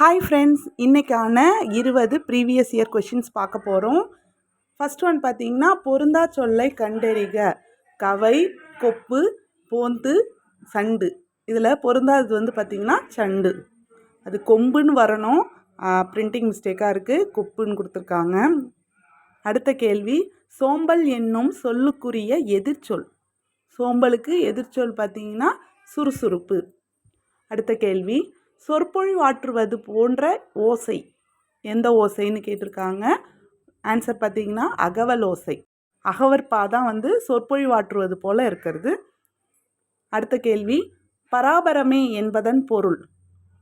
Hi friends இன்றைக்கான இருபது previous year questions பார்க்க போகிறோம் ஃபஸ்ட் ஒன் பார்த்தீங்கன்னா பொருந்தா சொல்லை கண்டறிக. கவை கொப்பு போந்து சண்டு. இதில் பொருந்தாதது வந்து பார்த்திங்கன்னா சண்டு. அது கொம்புன்னு வரணும். பிரிண்டிங் மிஸ்டேக்காக இருக்குது கொப்புன்னு கொடுத்துருக்காங்க. அடுத்த கேள்வி சோம்பல் என்னும் சொல்லுக்குரிய எதிர்ச்சொல். சோம்பலுக்கு எதிர்ச்சொல் பார்த்தீங்கன்னா சுறுசுறுப்பு. அடுத்த கேள்வி சொற்பொழிவாற்றுவது போன்ற ஓசை. எந்த ஓசைன்னு கேட்டிருக்காங்க. ஆன்சர் பார்த்தீங்கன்னா அகவல் ஓசை. அகவற்பா தான் வந்து சொற்பொழிவாற்றுவது போல இருக்கிறது. அடுத்த கேள்வி பராபரமே என்பதன் பொருள்.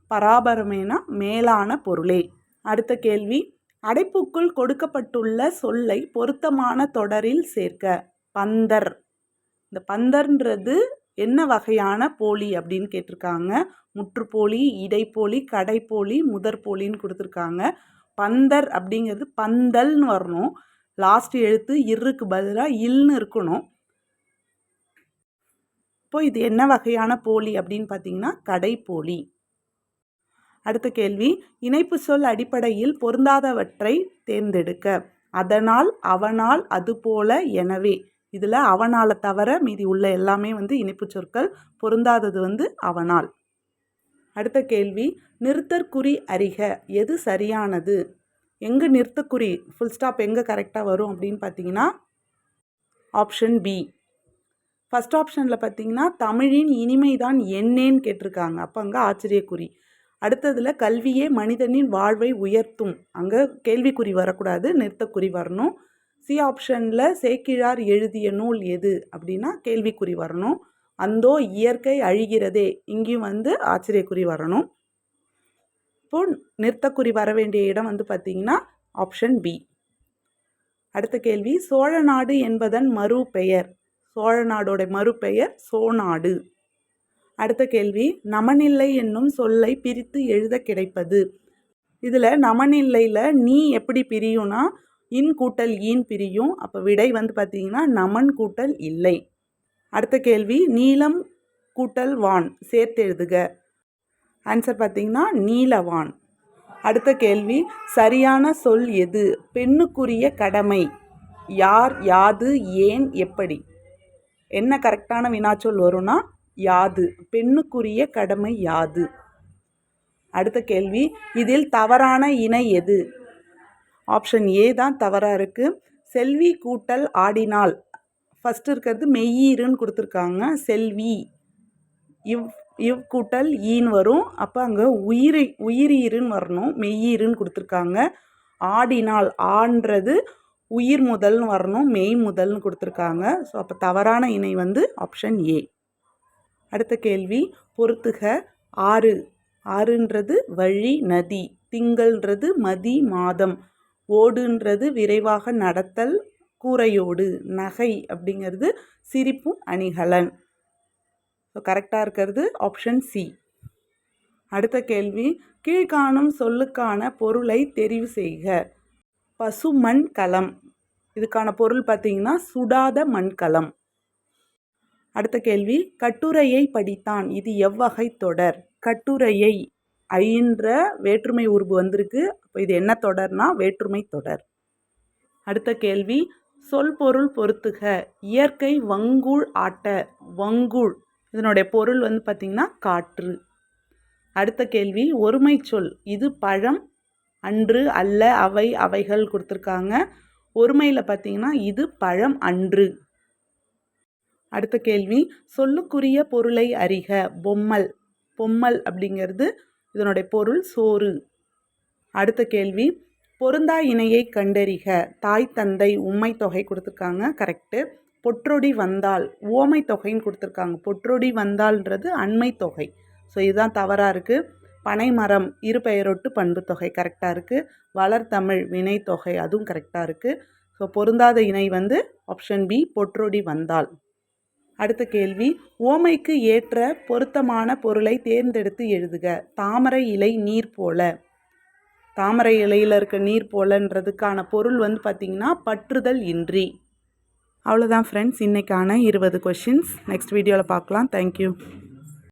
பராபரமேனா மேலான பொருளே. அடுத்த கேள்வி அடைப்புக்குள் கொடுக்கப்பட்டுள்ள சொல்லை பொருத்தமான தொடரில் சேர்க்க. பந்தர். இந்த பந்தர்ன்றது என்ன வகையான போலி அப்படின்னு கேட்டிருக்காங்க. முற்றுப்போலி இடைப்போலி கடைப்போலி முதற்போலின்னு கொடுத்துருக்காங்க. பந்தர் அப்படிங்கிறது பந்தல்னு வரணும். லாஸ்ட் எழுத்து இருக்கு பதிலாக இல்னு இருக்கணும். இப்போ இது என்ன வகையான போலி அப்படின்னு பார்த்தீங்கன்னா கடைப்போலி. அடுத்த கேள்வி இணைப்பு சொல் அடிப்படையில் பொருந்தாதவற்றை தேர்ந்தெடுக்க. அதனால் அவனால் அதுபோல எனவே. இதில் அவனால் தவிர மீதி உள்ள எல்லாமே வந்து இனிப்பு சொற்கள் பொருந்தாதது வந்து அவனால். அடுத்த கேள்வி நிறுத்தற்குறி அறிக எது சரியானது? எங்கே நிறுத்தக்குறி ஃபுல் ஸ்டாப் எங்கே கரெக்டாக வரும் அப்படின்னு பார்த்தீங்கன்னா ஆப்ஷன் பி ஃபஸ்ட் ஆப்ஷனில் பார்த்தீங்கன்னா தமிழின் இனிமை தான் என்னேன்னு கேட்டிருக்காங்க. அப்போ அங்கே ஆச்சரியக்குறி அடுத்ததில் கல்வியே மனிதனின் வாழ்வை உயர்த்தும். அங்கே கேள்விக்குறி வரக்கூடாது நிறுத்தக்குறி வரணும். சி ஆப்ஷனில் சேக்கிழார் எழுதிய நூல் எது அப்படின்னா கேள்விக்குறி வரணும். அந்தோ இயற்கை அழிகிறதே. இங்கேயும் வந்து ஆச்சரியக்குறி வரணும். இப்போ நிறுத்தக்குறி வர வேண்டிய இடம் வந்து பார்த்திங்கன்னா ஆப்ஷன் பி. அடுத்த கேள்வி சோழ நாடு என்பதன் மறு பெயர் சோழ நாடோட மறுபெயர் சோநாடு. அடுத்த கேள்வி நமனில்லை என்னும் சொல்லை பிரித்து எழுத கிடைப்பது. இதில் நமனில்லையில் நீ எப்படி பிரியும்னா இன் கூட்டல் ஈன் பிரியும். அப்போ விடை வந்து பார்த்திங்கன்னா நமன் கூட்டல் இல்லை. அடுத்த கேள்வி நீலம் கூட்டல் வான் சேர்த்து எழுதுக. ஆன்சர் பார்த்திங்கன்னா நீலவான் அடுத்த கேள்வி சரியான சொல் எது? பெண்ணுக்குரிய கடமை. யார் யாது ஏன் எப்படி? என்ன கரெக்டான வினாச்சொல் வரும்னா யாது. பெண்ணுக்குரிய கடமை யாது. அடுத்த கேள்வி இதில் தவறான இணை எது? ஆப்ஷன் ஏ தான் தவறாக இருக்குது செல்வி கூட்டல் ஆடினால். ஃபஸ்ட்டு இருக்கிறது மெய்யீருன்னு கொடுத்துருக்காங்க. செல்வி. இவ் இவ் கூட்டல் ஈன்னு வரும். அப்போ அங்கே உயிரி உயிரீருன்னு வரணும். மெய்யீருன்னு கொடுத்துருக்காங்க. ஆடினால் ஆன்றது உயிர் முதல்னு வரணும். மெய் முதல்னு கொடுத்துருக்காங்க. ஸோ அப்போ தவறான இணை வந்து ஆப்ஷன் ஏ. அடுத்த கேள்வி. பொறுத்துக. ஆறு. ஆறுன்றது வழி நதி. திங்கள்ன்றது மதி மாதம். ஓடுன்றது விரைவாக நடத்தல் கூரையோடு நகை அப்படிங்கிறது சிரிப்பும் அணிகலன். ஸோ கரெக்டாக இருக்கிறது ஆப்ஷன் சி அடுத்த கேள்வி கீழ்காணும் சொல்லுக்கான பொருளை தெரிவு செய்க. பசுமண் களம் இதுக்கான பொருள் பார்த்தீங்கன்னா சுடாத மண்கலம் அடுத்த கேள்வி கட்டுரையை படித்தான். இது எவ்வகை தொடர்? கட்டுரையை ஐன்ற வேற்றுமை உருபு வந்திருக்கு. அப்போ இது என்ன தொடர்னா வேற்றுமை தொடர். அடுத்த கேள்வி சொல் பொருள் பொறுத்துக இயற்கை வங்கூழ் ஆட்ட வங்கூழ் இதனுடைய பொருள் வந்து பார்த்திங்கன்னா காற்று. அடுத்த கேள்வி ஒருமை சொல். இது பழம் அன்று அல்ல அவை அவைகள் கொடுத்துருக்காங்க. ஒருமையில் பார்த்தீங்கன்னா இது பழம் அன்று. அடுத்த கேள்வி சொல்லுக்குரிய பொருளை அறிக. பொம்மல். பொம்மல் அப்படிங்கிறது இதனுடைய பொருள் சோறு. அடுத்த கேள்வி. பொருந்தா இணையை கண்டறிக. தாய் தந்தை உம்மை தொகை கொடுத்துருக்காங்க. கரெக்டு பொற்றொடி வந்தால் ஓமை தொகைன்னு கொடுத்துருக்காங்க. பொற்றொடி வந்தால்ன்றது அண்மை தொகை. ஸோ இதுதான் தவறாக இருக்குது பனைமரம் இரு பெயரொட்டு பண்பு தொகை கரெக்டாக இருக்குது வளர்த்தமிழ் வினை தொகை அதுவும் கரெக்டாக இருக்குது ஸோ பொருந்தாத இணை வந்து ஆப்ஷன் பி பொற்றொடி வந்தால். அடுத்த கேள்வி ஓமைக்கு ஏற்ற பொருத்தமான பொருளை தேர்ந்தெடுத்து எழுதுக. தாமரை இலை நீர் போல. தாமரை இலையில் இருக்க நீர் போலன்றதுக்கான பொருள் வந்து பார்த்திங்கன்னா பற்றுதல் இன்றி. அவ்வளோதான் ஃப்ரெண்ட்ஸ் இன்றைக்கான இருபது கொஷின்ஸ் நெக்ஸ்ட் வீடியோவில் பார்க்கலாம். தேங்க்யூ